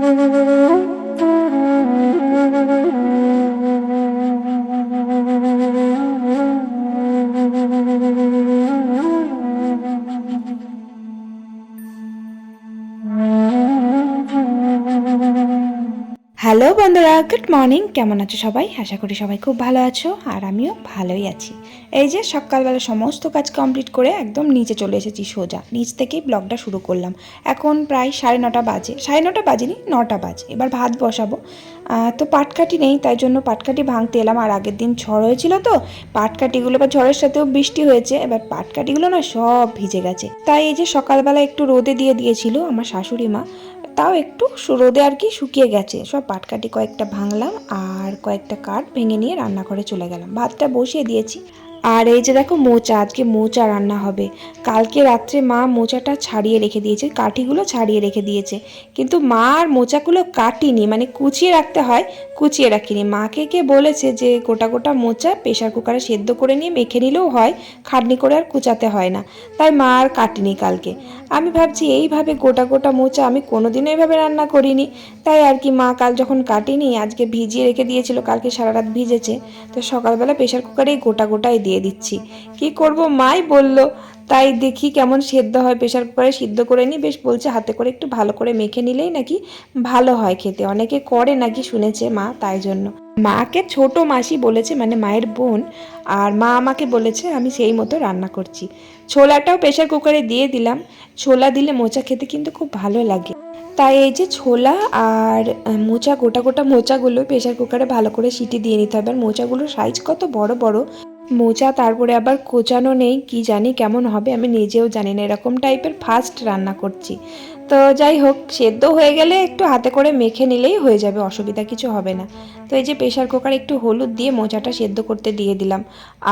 Thank you. হ্যালো বন্ধুরা, good morning. কেমন আছো সবাই? আশা করি সবাই খুব ভালো আছো আর আমিও ভালোই আছি। এই যে সকালবেলা সমস্ত কাজ কমপ্লিট করে একদম নিচে চলে এসেছি সোজা। নিচ থেকেই ব্লগটা শুরু করলাম। এখন প্রায় সাড়ে নটা বাজে। সাড়ে নটা বাজেনি, নটা বাজে। এবার ভাত বসাবো। তো পাটকাঠি নেই, তাই জন্য পাটকাঠি ভাঙতে এলাম। আর আগের দিন ঝড় হয়েছিল তো, পাটকাঠিগুলো বা ঝড়ের সাথেও বৃষ্টি হয়েছে। এবার পাটকাঠিগুলো না সব ভিজে গেছে। তাই এই যে সকালবেলা একটু রোদে দিয়ে দিয়েছিল আমার শাশুড়ি মা। তাও একটু রোদে আর কি শুকিয়ে গেছে। সব পাটকাঠি কয়েকটা ভাঙলাম আর কয়েকটা কাঠ ভেঙে নিয়ে রান্না রান্নাঘরে চলে গেলাম। ভাতটা বসিয়ে দিয়েছি। আর এই যে দেখো মোচা, আজকে মোচা রান্না হবে। কালকে রাত্রে মা মোচাটা ছাড়িয়ে রেখে দিয়েছে, কাঠিগুলো ছাড়িয়ে রেখে দিয়েছে। কিন্তু মা আর মোচাগুলো কাটিনি মানে কুচিয়ে রাখতে হয়, কুচিয়ে রাখিনি। মাকে কে বলেছে যে গোটা গোটা মোচা প্রেশার কুকারে সেদ্ধ করে নিয়ে মেখে নিলেও হয়, খাটনি করে আর কুচাতে হয় না। তাই মা আর কাটিনি কালকে। আমি ভাবছি এইভাবে গোটা গোটা মোচা আমি কোনোদিনও এইভাবে রান্না করিনি। তাই আর কি মা কাল যখন কাটিনি, আজকে ভিজিয়ে রেখে দিয়েছিল, কালকে সারা রাত ভিজেছে, তো সকালবেলা প্রেশার কুকারে গোটা গোটাই দিয়ে দিচ্ছি। কি করব মাই বলল, তাই দেখি কেমন সেদ্ধ হয় প্রেশার কুকারে সিদ্ধ করে নিই বেশ বলছে হাতে করে একটু ভালো করে মেখে নিলেই নাকি ভালো হয় খেতে, অনেকে করে নাকি শুনেছে মা, তাই জন্য। মাকে ছোট মাসি বলেছে মানে মায়ের বোন, আর মা আমাকে বলেছে, আমি সেই মতো রান্না করছি। ছোলাটাও প্রেশার কুকারে দিয়ে দিলাম। ছোলা দিলে মোচা খেতে কিন্তু খুব ভালো লাগে। তাই এই যে ছোলা আর মোচা, গোটা গোটা মোচাগুলো প্রেশার কুকারে ভালো করে সিটি দিয়ে নিতে হবে। আর মোচাগুলোর সাইজ কত বড় বড়, মোচা তারপরে আবার কোচানো নেই, কি জানি কেমন হবে, আমি নিজেও জানি না। এরকম টাইপের ফার্স্ট রান্না করছি। তো যাই হোক, সেদ্ধ হয়ে গেলে একটু হাতে করে মেখে নিলেই হয়ে যাবে, অসুবিধা কিছু হবে না। তো এই যে প্রেশার কুকারে একটু হলুদ দিয়ে মোচাটা সেদ্ধ করতে দিয়ে দিলাম।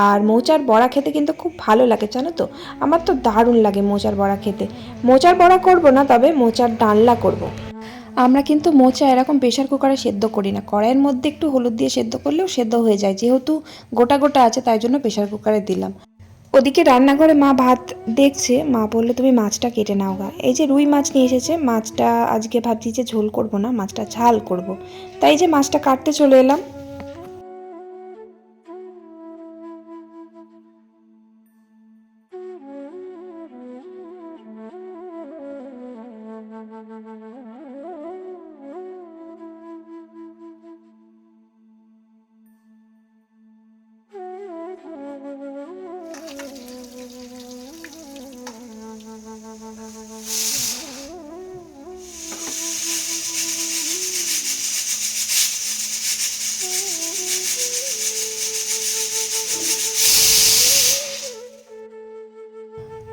আর মোচার বড়া খেতে কিন্তু খুব ভালো লাগে, জানো তো? আমার তো দারুণ লাগে মোচার বড়া খেতে। মোচার বড়া করব না, তবে মোচার ডালনা করব। আমরা কিন্তু মোচা এরকম প্রেশার কুকারে সেদ্ধ করি না। কড়াইয়ের মধ্যে একটু হলুদ দিয়ে সেদ্ধ করলেও সেদ্ধ হয়ে যায়। যেহেতু গোটা গোটা আছে, তাই জন্য প্রেশার কুকারে দিলাম। ওদিকে রান্নাঘরে মা ভাত দেখছে, মা বলল, তুমি মাছটা কেটে নাও গা এই যে রুই মাছ নিয়ে এসেছে, মাছটা আজকে ভাবছি যে ঝোল করব না, মাছটা ঝাল করব। তাই যে মাছটা কাটতে চলে এলাম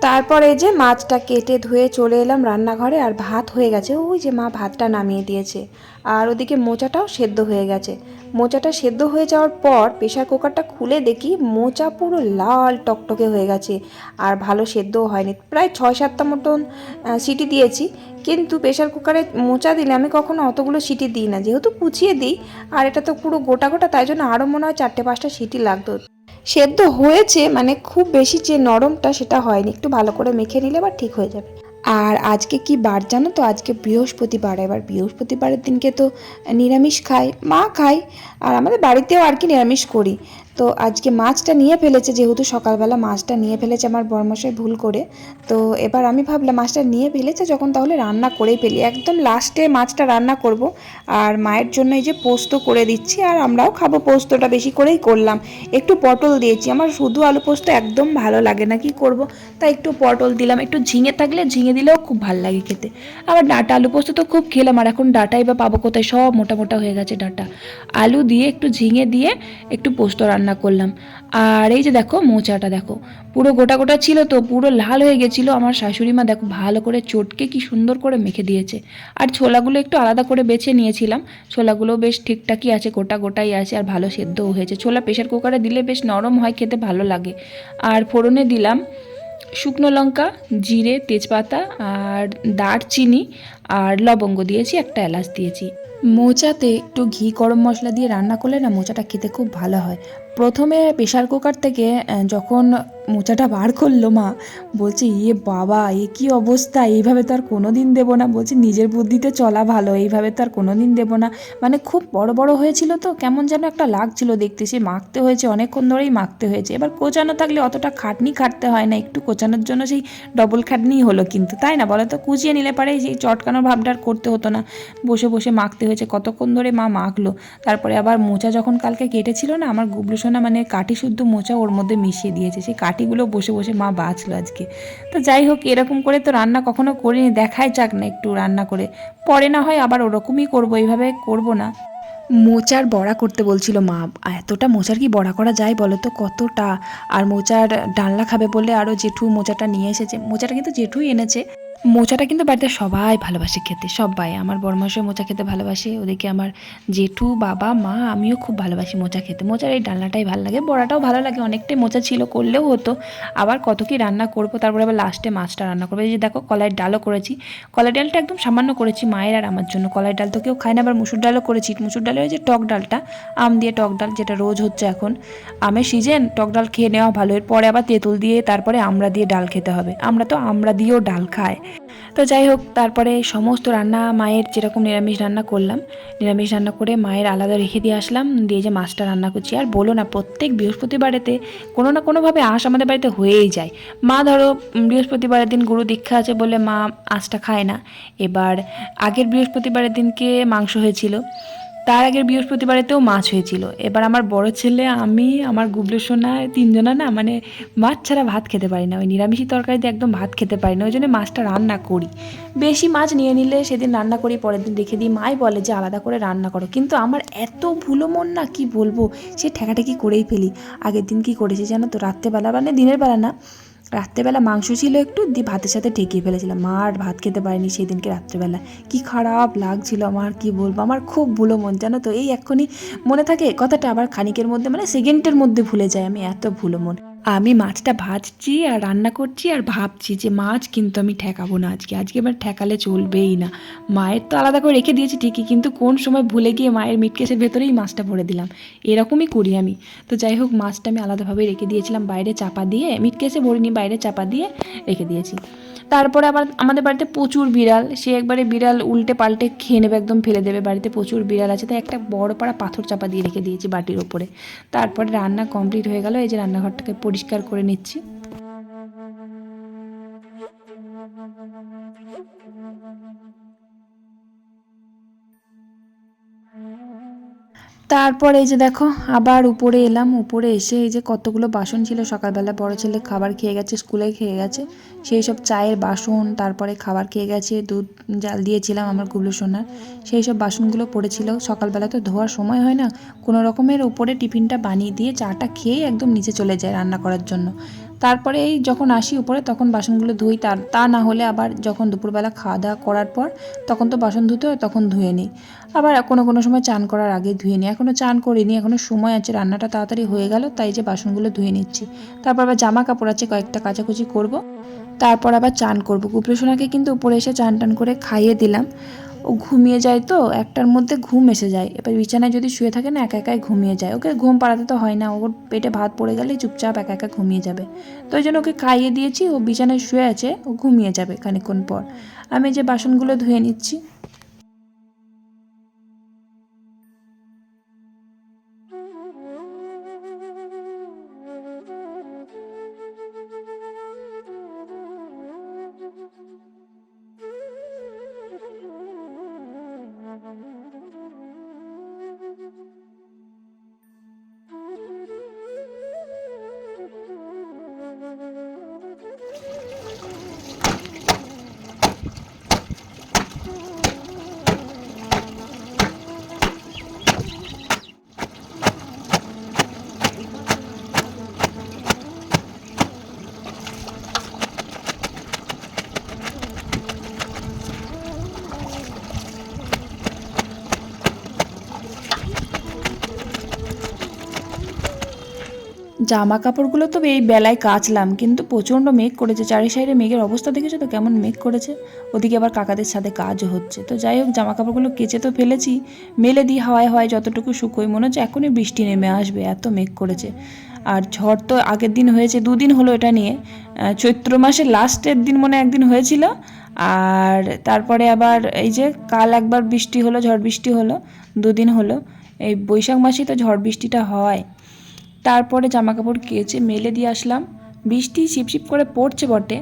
তারপরে যে মাছটা কেটে ধুয়ে চলে এলাম রান্নাঘরে আর ভাত হয়ে গেছে। ওই যে মা ভাতটা নামিয়ে দিয়েছে। আর ওদিকে মোচাটাও সেদ্ধ হয়ে গেছে। মোচাটা সেদ্ধ হয়ে যাওয়ার পর প্রেশার কুকারটা খুলে দেখি মোচা পুরো লাল টকটকে হয়ে গেছে। আর ভালো সেদ্ধও হয়নি। প্রায় ছয় সাতটা মতন সিটি দিয়েছি। কিন্তু প্রেশার কুকারে মোচা দিলে আমি কখনো অতগুলো সিটি দিই না। যেহেতু কুচিয়ে দিই, আর এটা তো পুরো গোটা গোটা, তাই জন্য আরও মনে হয় চারটে পাঁচটা সিটি লাগতো। সেদ্ধ হয়েছে মানে খুব বেশি যে নরমটা সেটা হয়নি। একটু ভালো করে মেখে নিলে আবার ঠিক হয়ে যাবে। আর আজকে কি বার জানো তো? আজকে বৃহস্পতিবার। এবার বৃহস্পতিবারের দিনকে তো নিরামিষ খাই, মা খাই, আর আমাদের বাড়িতেও আর কি নিরামিষ করি। তো আজকে মাছটা নিয়ে ফেলেছে, যেহেতু সকালবেলা মাছটা নিয়ে ফেলেছে আমার বরমশাই ভুল করে। তো এবার আমি ভাবলাম মাছটা নিয়ে ফেলেছে, যখন তাহলে রান্না করেই ফেলি। একদম লাস্টে মাছটা রান্না করব। আর মায়ের জন্য এই যে পোস্ত করে দিচ্ছি, আর আমরাও খাব পোস্তটা, বেশি করেই করলাম। একটু পটল দিয়েছি, আমার শুধু আলু পোস্ত একদম ভালো লাগে না, কি করব? তাই একটু পটল দিলাম, একটু ঝিঙে থাকলে ঝিঙে দিলেও খুব ভালো লাগে খেতে। আবার ডাটা, আলু পোস্ত তো খুব খেলাম, আর এখন ডাটাই বা পাবো কোথায়? সব মোটা মোটা হয়ে গেছে ডাটা। আলু দিয়ে একটু ঝিঙে দিয়ে একটু পোস্ত রান্না করলাম। আর এই যে দেখো মোচাটা দেখো, পুরো গোটা গোটা ছিল তো, পুরো লাল হয়ে গেছিল। আমার শাশুড়ি মা দেখো ভালো করে চটকে কি সুন্দর করে মেখে দিয়েছে। আর ছোলাগুলো একটু আলাদা করে বেছে নিয়েছিলাম। ছোলাগুলো বেশ ঠিকঠাকই আছে, গোটা গোটাই আছে আর ভালো সেদ্ধও হয়েছে। ছোলা প্রেশার কুকারে দিলে বেশ নরম হয়, খেতে ভালো লাগে। আর ফোড়নে দিলাম শুকনো লঙ্কা, জিরে, তেজপাতা আর দারচিনি আর লবঙ্গ দিয়েছি, একটা এলাচ দিয়েছি। মোচাতে একটু ঘি, গরম মশলা দিয়ে রান্না করলে না মোচাটা খেতে খুব ভালো হয়। প্রথমে প্রেশার কুকার থেকে যখন মোচাটা বার করল মা। বলছে ইয়ে বাবা, এ কি অবস্থা? এইভাবে তো আর কোনো দিন দেবো না। বলছে, নিজের বুদ্ধিতে চলা ভালো, এইভাবে তো আর কোনো দিন দেবো না। মানে খুব বড় বড় হয়েছিল তো, কেমন যেন একটা লাগছিল দেখতে। সে মাখতে হয়েছে, অনেকক্ষণ ধরেই মাখতে হয়েছে। এবার কোচানো থাকলে অতটা খাটনি খাটতে হয় না, একটু কোচানোর জন্য সেই ডবল খাটনিই হলো কিন্তু, তাই না বলো তো? কুচিয়ে নিলে পারে সেই চটকানোর ভাবটা আর করতে হতো না। বসে বসে মাখতে হয়েছে, কতক্ষণ ধরে মা মাখলো। তারপরে আবার মোচা যখন কালকে কেটেছিল না, আমার গুবলু সোনা মানে কাঠি শুদ্ধ মোচা ওর মধ্যে মিশিয়ে দিয়েছে। সেই কাঠিগুলো বসে বসে মা বাঁচলো আজকে। তো যাই হোক, এরকম করে তো রান্না কখনো করিনি, দেখাই যাক না একটু রান্না করে। পরে না হয় আবার ওরকমই করব, এইভাবে করব না। মোচার বড়া করতে বলছিল মা এতটা মোচার কি বড়া করা যায় বলো তো, কতটা? আর মোচার ডালনা খাবে বলে আরও জেঠু মোচাটা নিয়ে এসেছে। মোচাটা কিন্তু জেঠুই এনেছে। মোচাটা কিন্তু বাড়িতে সবাই ভালোবাসে খেতে, সবাই। আমার বরমাসও মোচা খেতে ভালোবাসে, ওদিকে আমার জেঠু, বাবা, মা, আমিও খুব ভালোবাসি মোচা খেতে। মোচার এই ডালনাটাই ভালো লাগে, বড়াটাও ভালো লাগে, অনেকটাই মোচা ছিল, করলেও হতো। আবার কত কি রান্না করব, তারপরে আবার লাস্টে মাছটা রান্না করব। এই যে দেখো, কলাইয়ের ডালও করেছি। কলাই ডালটা একদম সামান্য করেছি, মায়ের আর আমার জন্য। কলাই ডাল তো কেউ খায় না, আবার মুসুর ডালও করেছি। মুসুর ডালের যে টক ডালটা, আম দিয়ে টক ডাল, যেটা রোজ হচ্ছে এখন। আমের সিজন টক ডাল খেয়ে নেওয়া ভালো। এরপরে আবার তেঁতুল দিয়ে, তারপরে আমরা দিয়ে ডাল খেতে হবে। আমরা তো আমরা দিয়েও ডাল খাই। তো যাই হোক, তারপরে সমস্ত রান্না মায়ের যেরকম নিরামিষ রান্না করলাম, নিরামিষ রান্না করে মায়ের আলাদা রেখে দিয়ে আসলাম, দিয়ে যে মাছটা রান্না করছি। আর বলো না, প্রত্যেক বৃহস্পতিবারেতে কোনো না কোনোভাবে আঁশ আমাদের বাড়িতে হয়েই যায়। মা ধরো বৃহস্পতিবারের দিন গুরু দীক্ষা আছে বলে মা আঁশটা খায় না। এবার আগের বৃহস্পতিবারের দিনকে মাংস হয়েছিল। তার আগের বৃহস্পতিবারেতেও মাছ হয়েছিল এবার আমার বড় ছেলে, আমি, আমার গুবলু সোনা তিনজনা না মানে মাছ ছাড়া ভাত খেতে পারি না। ওই নিরামিষি তরকারিতে একদম ভাত খেতে পারি না। ওই জন্য মাছটা রান্না করি। বেশি মাছ নিয়ে নিলে সেদিন রান্না করি, পরের দিন রেখে দিই। মাই বলে যে আলাদা করে রান্না করো। কিন্তু আমার এত ভুলো মন না, কি বলব? সে ঠেকাঠেকি করেই ফেলি। আগের দিন কি করেছি জানো তো? রাত্রেবেলা মানে দিনের বেলা না রাত্রেবেলা মাংস ছিল একটু, দিয়ে ভাতের সাথে ঠেকিয়ে ফেলেছিলাম। মা আর ভাত খেতে পারিনি সেই দিনকে রাত্রেবেলা। কি খারাপ লাগছিল আমার, কি বলব? আমার খুব ভুলো মন, জানো তো? এই এক্ষুনি মনে থাকে, কথাটা আবার খানিকের মধ্যে মানে সেকেন্ডের মধ্যে ভুলে যায়, আমি এত ভুলো মন। আমি মাছটা ভাজছি আর রান্না করছি আর ভাবছি যে মাছ কিন্তু আমি ঠেকাবো না আজকে। আজকে এবার ঠেকালে চলবেই না। মায়ের তো আলাদা করে রেখে দিয়েছি ঠিকই, কিন্তু কোন সময় ভুলে গিয়ে মায়ের মিটকেসের ভেতরেই মাছটা ভরে দিলাম। এরকমই করি আমি। তো যাই হোক, মাছটা আমি আলাদাভাবে রেখে দিয়েছিলাম, বাইরে চাপা দিয়ে মিটকেসে ভরিনি বাইরে চাপা দিয়ে রেখে দিয়েছি। তারপরে আবার আমাদের বাড়িতে প্রচুর বিড়াল। সে একবারে বিড়াল উল্টে পাল্টে খেয়ে নেবে, একদম ফেলে দেবে। বাড়িতে প্রচুর বিড়াল আছে, তাই একটা বড় পাড়া পাথর চাপা দিয়ে রেখে দিয়েছি বাটির ওপরে। তারপরে রান্না কমপ্লিট হয়ে গেল, এই যে রান্নাঘরটাকে পরিষ্কার করে নিচ্ছি। তারপর এই যে দেখো, আবার উপরে এলাম, উপরে এসে এই যে কতগুলো বাসন ছিল, সকালবেলা বড় ছেলে খাবার খেয়ে গেছে, স্কুলে খেয়ে গেছে, সেই সব চায়ের বাসন, তারপরে খাবার খেয়ে গেছে, দুধ জাল দিয়েছিলাম আমার গুবলু সোনার, সেই সব বাসনগুলো পড়েছিল, সকালবেলা তো ধোয়ার সময় হয় না, কোনো রকমের উপরে টিফিনটা বানিয়ে দিয়ে চাটা খেয়ে একদম নিচে চলে যায় রান্না করার জন্য। তারপরে এই যখন আসি উপরে, তখন বাসনগুলো ধুই। তার তা না হলে আবার যখন দুপুরবেলা খাওয়া দাওয়া করার পর, তখন তো বাসন ধুতে হয়, তখন ধুয়ে নিই। আবার কোনো কোনো সময় চান করার আগে ধুয়ে নিই। এখনও চান করিনি এখনও সময় আছে, রান্নাটা তাড়াতাড়ি হয়ে গেল, তাই যে বাসনগুলো ধুয়ে নিচ্ছি। তারপর আবার জামা কাপড় আছে, কয়েকটা কাচাকুচি করব। তারপর আবার চান করব। কুপড়েশোনাকে কিন্তু উপরে এসে চান টান করে খাইয়ে দিলাম। ও ঘুমিয়ে যায় তো, একটার মধ্যে ঘুম এসে যায়। এবার বিছানায় যদি শুয়ে থাকে না, একা একাই ঘুমিয়ে যায়। ওকে ঘুম পাড়াতে তো হয় না, ওর পেটে ভাত পড়ে গেলে চুপচাপ একা একা ঘুমিয়ে যাবে। তো ওই জন্য ওকে খাইয়ে দিয়েছি, ও বিছানায় শুয়ে আছে, ও ঘুমিয়ে যাবে খানিক্ষণ পর। আমি যে বাসনগুলো ধুয়ে নিচ্ছি জামা কাপড়গুলো তো এই বেলায় কাচলাম, কিন্তু প্রচণ্ড মেঘ করেছে। চারি সাইডে মেঘের অবস্থা দেখেছ তো? কেমন মেঘ করেছে? ওদিকে আবার কাকাদের সাথে কাজও হচ্ছে। তো যাই হোক জামা কাপড়গুলো কেচে তো ফেলেছি। মেলে দিই, হাওয়ায় হাওয়ায় যতটুকু শুকোই মনে হচ্ছে এখনই বৃষ্টি নেমে আসবে, এত মেঘ করেছে। আর ঝড় তো আগের দিন হয়েছে, দুদিন হলো এটা নিয়ে। চৈত্র মাসের লাস্টের দিন মনে একদিন হয়েছিল। আর তারপরে আবার এই যে কাল একবার বৃষ্টি হলো, ঝড় বৃষ্টি হলো, দুদিন হলো। এই বৈশাখ মাসেই তো ঝড় বৃষ্টিটা হয়। তারপরে জামা কাপড় কেচে মেলে দিয়ে আসলাম। বৃষ্টি ছিপছিপ করে পড়ছে বটে।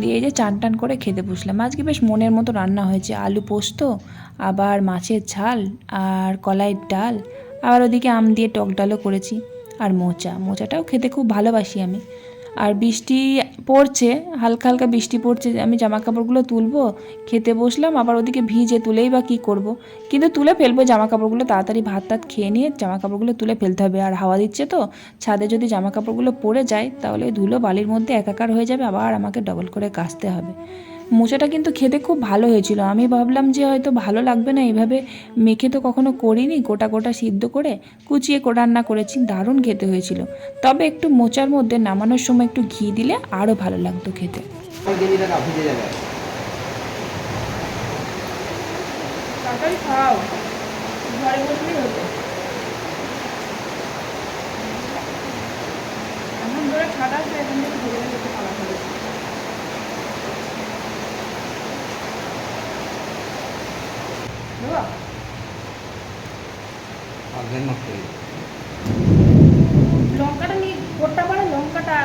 দিয়ে যে চান টান করে খেতে বসলাম। আজকে বেশ মনের মতো রান্না হয়েছে। আলু পোস্ত, আবার মাছের ঝাল, আর কলাইয়ের ডাল, আবার ওদিকে আম দিয়ে টক ডালও করেছি। আর মোচা। মোচাটাও খেতে খুব ভালোবাসি আমি। আর বৃষ্টি পড়ছে, হালকা হালকা বৃষ্টি পড়ছে, আমি জামা কাপড়গুলো তুলবো, খেতে বসলাম, আবার ওদিকে ভিজে তুলেই বা কী করব। কিন্তু তুলে ফেলব জামা কাপড়গুলো তাড়াতাড়ি ভাত টাত খেয়ে নিয়ে জামা কাপড়গুলো তুলে ফেলতে হবে আর হাওয়া দিচ্ছে তো, ছাদে যদি জামা কাপড়গুলো পড়ে যায়, তাহলে ধুলো বালির মধ্যে একাকার হয়ে যাবে, আবার আমাকে ডবল করে কাচতে হবে মোচাটা কিন্তু খেতে খুব ভালো হয়েছিল। আমি ভাবলাম যে হয়তো ভালো লাগবে না, এভাবে মেখে তো কখনো করিনি, গোটা গোটা সিদ্ধ করে কুচিয়ে রান্না করেছি, দারুণ খেতে হয়েছিল। তবে একটু মোচার মধ্যে নামানোর সময় একটু ঘি দিলে আরও ভালো লাগতো খেতে। ছাড়া আছে এখন থেকে খাওয়া হবে বাবা হয়ে যাবে। লঙ্কাটা নিয়ে করতে পারে লঙ্কাটা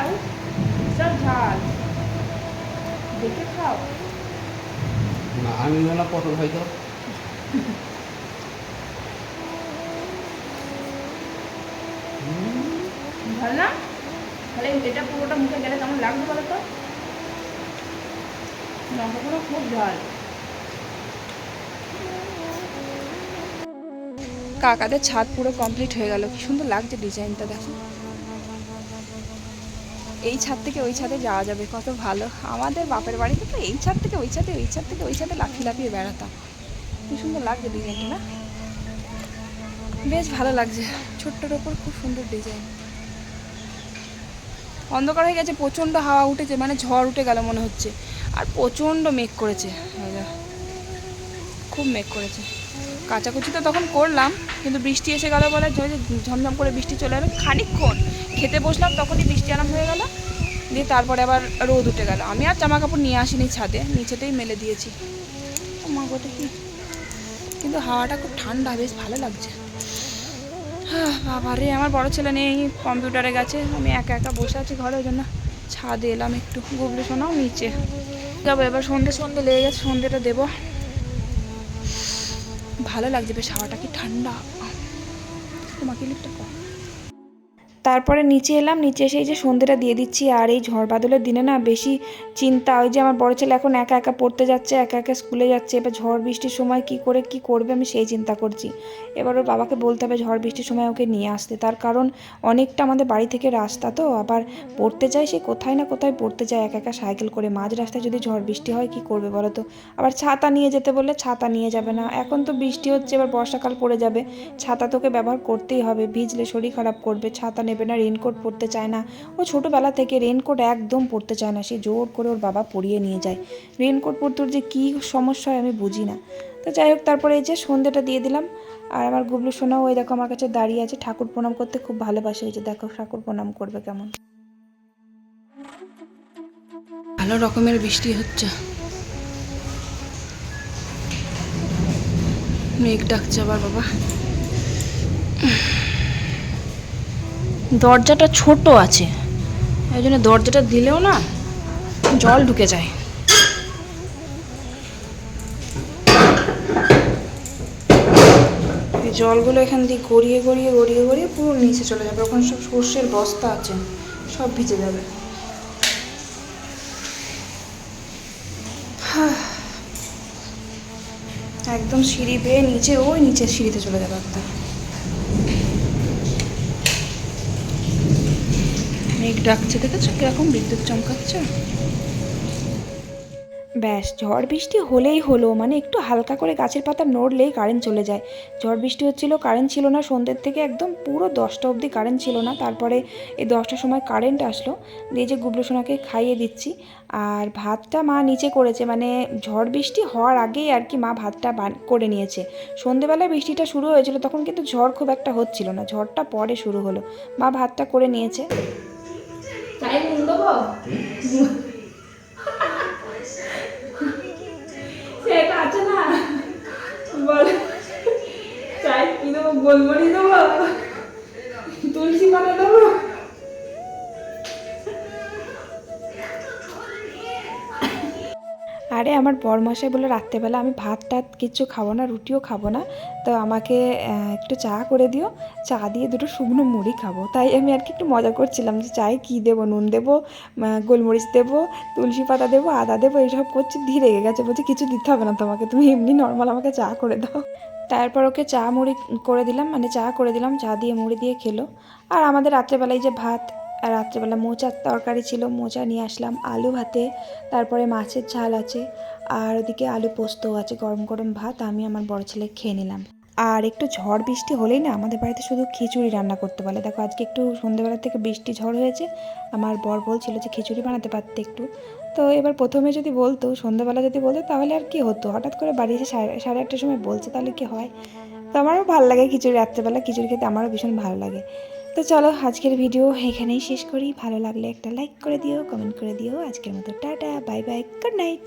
সব ঝাল। দেখে খাও। না আমি বললাম পটল হয়তো ভালো না? তাহলে এটা পুরোটা মুখে গেলে কেমন লাগবে বলো তো? লঙ্কাগুলো খুব ঝাল। কাকাদের ছাদ পুরো কমপ্লিট হয়ে গেল। কি সুন্দর লাগছে ডিজাইনটা দেখো। এই ছাদ থেকে ওই ছাদে যাওয়া যাবে, কত ভালো। আমাদের বাপের বাড়িতে তো এই ছাদ থেকে ওই ছাদে, ওই ছাদ থেকে ওই ছাদে লাফিয়ে লাফিয়ে বেড়াতাম। কি সুন্দর লাগছে ডিজাইনটা না? বেশ ভালো লাগছে। ছোট্টর ওপর খুব সুন্দর ডিজাইন অন্ধকার হয়ে গেছে, প্রচণ্ড হাওয়া উঠেছে মানে ঝড় উঠে গেল মনে হচ্ছে। আর প্রচণ্ড মেঘ করেছে। খুব মেঘ করেছে। কাচাকুচি তো তখন করলাম কিন্তু বৃষ্টি এসে গেল বলে ঝমঝম করে বৃষ্টি চলে যাবে খানিকক্ষণ খেতে বসলাম তখনই বৃষ্টি আরাম হয়ে গেল। দিয়ে তারপরে আবার রোদ উঠে গেল। আমি আর জামা কাপড় নিয়ে আসিনি ছাদে নিচেতেই মেলে দিয়েছি। মা গোটা কি? কিন্তু হাওয়াটা খুব ঠান্ডা বেশ ভালো লাগছে। হ্যাঁ বাবা রে আমার বড় ছেলে নেই কম্পিউটারে গেছে। আমি একা একা বসে আছি ঘরে ওই জন্য ছাদে এলাম একটু। গুবলু শোনাও নিচে। যাব এবার সন্ধে সন্ধে লেগে গেছে সন্ধেটা দেবো। ভালো লাগছে বেশ হাওয়াটা কি ঠান্ডা? তোমাকে লিফটটা কর। তারপরে নিচে এলাম, নিচে এসে এই যে সন্ধেটা দিয়ে দিচ্ছি। আর এই ঝড় বাদলের দিনে না বেশি চিন্তা, ওই যে আমার বড় ছেলে এখন একা একা পড়তে যাচ্ছে, একা একা স্কুলে যাচ্ছে, এবার ঝড় বৃষ্টির সময় কি করে, কি করবে আমি সেই চিন্তা করছি। এবার ওর বাবাকে বলতে হবে ঝড় বৃষ্টির সময় ওকে নিয়ে আসতে। তার কারণ অনেকটা আমাদের বাড়ি থেকে রাস্তা তো, আবার পড়তে যায় সে কোথায় না কোথায় পড়তে যায়, একা একা সাইকেল করে মাঝ রাস্তায় যদি ঝড় বৃষ্টি হয় কি করবে বলো তো? আবার ছাতা নিয়ে যেতে বললে ছাতা নিয়ে যাবে না। এখন তো বৃষ্টি হচ্ছে, এবার বর্ষাকাল পড়ে যাবে, ছাতা তোকে ব্যবহার করতেই হবে, ভিজলে শরীর খারাপ করবে, ছাতা নেবে না রেনকোট পরতে চায় না। ও ছোটোবেলা থেকে রেনকোট একদম পরতে চায় না, সে জোর করে ওর বাবা পরিয়ে নিয়ে যায়। রেনকোট পরতে ওর যে কী সমস্যা হয় আমি বুঝি না। তো যাই হোক, তারপরে এই যে সন্ধ্যেটা দিয়ে দিলাম। আর আমার গুবলু সোনাও ওই দেখো আমার কাছে দাঁড়িয়ে আছে। ঠাকুর প্রণাম করতে খুব ভালোবাসে এই যে দেখো ঠাকুর প্রণাম করবে কেমন। ভালো রকমের বৃষ্টি হচ্ছে। মেঘ ডাকছে আবার বাবা। দরজাটা ছোট আছে। এই জন্য দরজাটা দিলেও না জল ঢুকে যায়। জলগুলো এখান দিয়ে গড়িয়ে গড়িয়ে গড়িয়ে গড়িয়ে পুরো নিচে চলে যাবে। ওখানে সব সর্ষের বস্তা আছে, সব ভিজে যাবে। একদম সিঁড়ি বেয়ে নিচে, ওই নিচে সিঁড়িতে চলে যাবে একদম। মেঘ ডাকছে, দেখেছ? কীরকম বিদ্যুৎ চমকাচ্ছে? ব্যাস, ঝড় বৃষ্টি হলেই হলো। মানে একটু হালকা করে গাছের পাতা নড়লেই কারেন্ট চলে যায়। ঝড় বৃষ্টি হচ্ছিল কারেন্ট ছিল না, সন্ধ্যের থেকে একদম পুরো দশটা অবধি কারেন্ট ছিল না। তারপরে এই দশটার সময় কারেন্ট আসলো। দিয়ে যে গুবলু সোনাকে খাইয়ে দিচ্ছি। আর ভাতটা মা নিচে করেছে। মানে ঝড় বৃষ্টি হওয়ার আগেই আর কি মা ভাতটা করে নিয়েছে। সন্ধেবেলায় বৃষ্টিটা শুরু হয়েছিল, তখন কিন্তু ঝড় খুব একটা হচ্ছিল না। ঝড়টা পরে শুরু হলো। মা ভাতটা করে নিয়েছে। চাই নুন দেবো? সেটা আছে না? বল, চাই কি দেবো গোলমরিচ দেবো? তুলসী পাতা দেবো? আরে আমার বরমশাই বলে রাত্রেবেলা আমি ভাত টাত কিচ্ছু খাব না, রুটিও খাব না। তো আমাকে একটু চা করে দিও। চা দিয়ে দুটো শুকনো মুড়ি খাব। তাই আমি আর কি একটু মজা করছিলাম যে চায়ে কী দেবো? নুন দেবো গোলমরিচ দেবো, তুলসী পাতা দেবো, আদা দেবো, এইসব করছি, ধীরে রেগে গেছে। বলছে, কিছু দিতে হবে না তোমাকে, তুমি এমনি নর্মাল আমাকে চা করে দাও। তারপর ওকে চা মুড়ি করে দিলাম মানে চা করে দিলাম, চা দিয়ে মুড়ি দিয়ে খেলো। আর আমাদের রাত্রেবেলায় যে ভাত আর রাত্রেবেলা মোচার তরকারি ছিল, মোচা নিয়ে আসলাম, আলু ভাতে, তারপরে মাছের ঝাল আছে, আর ওদিকে আলু পোস্তও আছে, গরম গরম ভাত, আমি আমার বড় ছেলে খেয়ে নিলাম। আর একটু ঝড় বৃষ্টি হলেই না, আমাদের বাড়িতে শুধু খিচুড়ি রান্না করতে বলে। দেখো, আজকে একটু সন্ধ্যেবেলা থেকে বৃষ্টি ঝড় হয়েছে, আমার বর বলছিল যে খিচুড়ি বানাতে পারতে একটু। তো এবার প্রথমে যদি বলতো, সন্ধ্যেবেলা যদি বলতো, তাহলে আর কি হতো? হঠাৎ করে বাড়ি এসে সাড়ে সাড়ে আটটার সময় বলছে, তাহলে কি হয়? তো আমারও ভালো লাগে খিচুড়ি রাত্রেবেলা, খিচুড়ি খেতে আমারও ভীষণ ভালো লাগে। তো চলো আজকের ভিডিও এখানেই শেষ করি। ভালো লাগলে একটা লাইক করে দিও কমেন্ট করে দিও। আজকের মতো tata bye bye good night